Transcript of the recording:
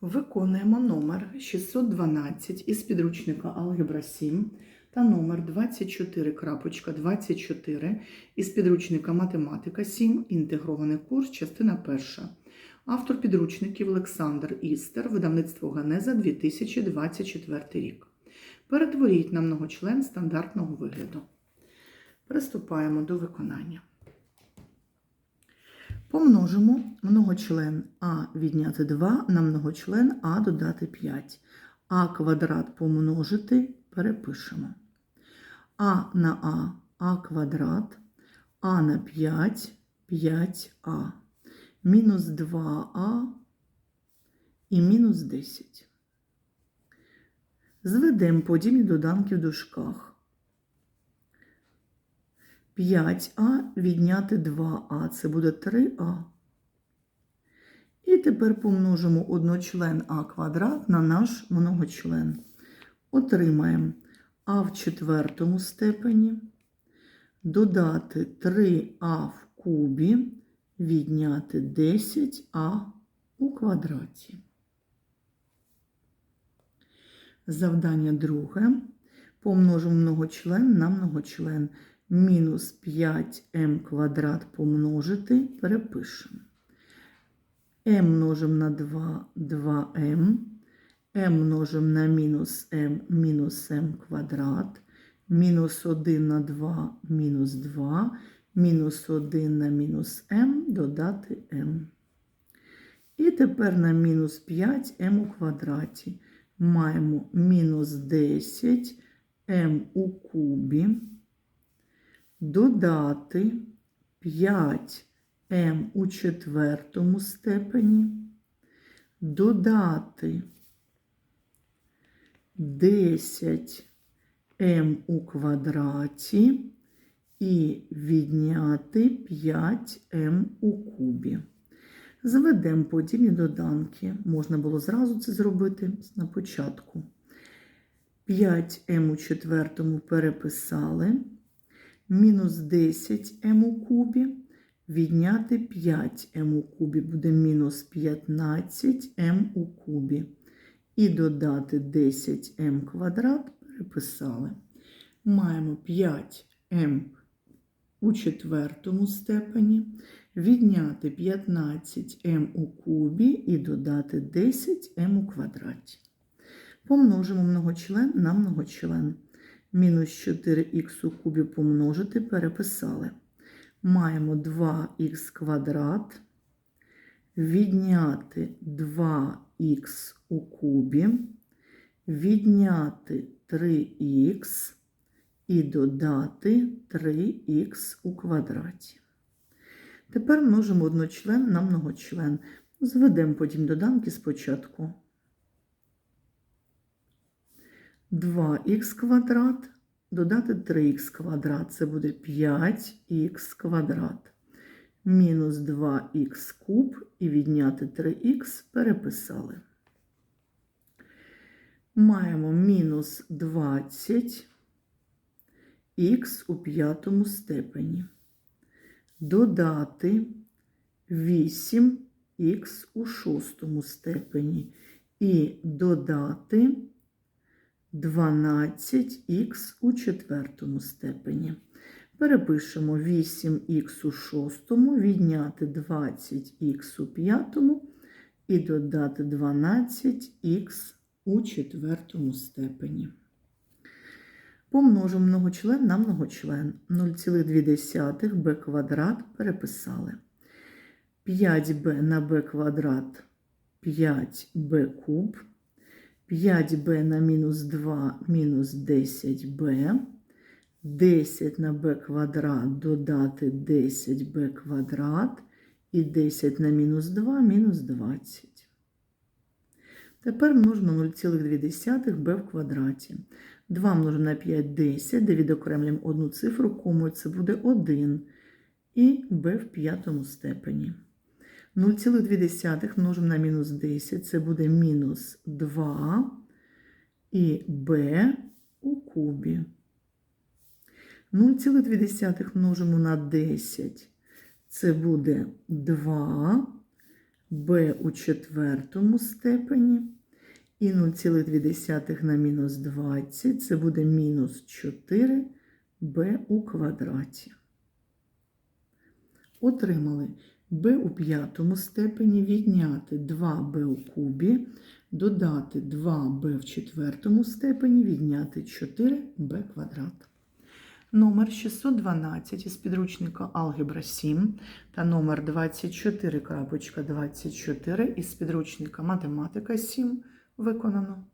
Виконуємо номер 612 із підручника Алгебра 7 та номер 24.24 із підручника Математика 7, інтегрований курс, частина 1. Автор підручників Олександр Істер, видавництво Генеза 2024 рік. Перетворіть на многочлен стандартного вигляду. Приступаємо до виконання. Помножимо многочлен А відняти 2 на многочлен А додати 5. А квадрат помножити перепишемо. А на А А квадрат, А на 5 5А. Мінус 2А і мінус 10. Зведемо подібні доданки в дужках. 5а відняти 2а, це буде 3а. І тепер помножимо одночлен а квадрат на наш многочлен. Отримаємо а в четвертому степені, додати 3а в кубі, відняти 10а у квадраті. Завдання друге. Помножимо многочлен на многочлен мінус 5m квадрат помножити, перепишемо. m множимо на 2 2m, m множимо на мінус m мінус m квадрат, мінус 1 на 2 мінус 2, мінус 1 на мінус m додати m. І тепер на мінус 5m у квадраті. Маємо мінус 10 m у кубі додати 5m у четвертому степені, додати 10m у квадраті і відняти 5m у кубі. Зведемо подібні доданки. Можна було зразу це зробити на початку. 5m у четвертому переписали мінус 10m у кубі, відняти 5m у кубі, буде мінус 15m у кубі. І додати 10m квадрат переписали. Маємо 5m у четвертому степені, відняти 15m у кубі і додати 10m у квадраті. Помножимо многочлен на многочлен мінус 4х у кубі помножити, переписали. Маємо 2х квадрат, відняти 2х у кубі, відняти 3х і додати 3х у квадраті. Тепер множимо одночлен на многочлен. Зведемо потім доданки спочатку. 2х квадрат, додати 3х квадрат, це буде 5х квадрат. Мінус 2х куб і відняти 3х переписали. Маємо мінус 20х у п'ятому степені. Додати 8х у шостому степені. І додати 12х у четвертому степені. Перепишемо 8х у шостому, відняти 20х у п'ятому і додати 12х у четвертому степені. Помножимо многочлен на многочлен. 0,2 b квадрат переписали. 5b на b квадрат 5b куб. 5b на мінус 2 мінус 10b, 10 на b квадрат додати 10b квадрат і 10 на мінус 2 мінус 20. Тепер множимо 0,2b в квадраті. 2 множимо на 5 10, де відокремлюємо одну цифру, кому це буде 1 і b в п'ятому степені. 0,2 множимо на мінус 10, це буде мінус 2 і b у кубі. 0,2 множимо на 10, це буде 2 b у четвертому степені. І 0,2 на мінус 20 це буде мінус 4 b у квадраті. Отримали b у п'ятому степені відняти 2b у кубі, додати 2b в четвертому степені, відняти 4b квадрат. Номер 612 із підручника Алгебра 7 та номер 24.24 із підручника Математика 7 виконано.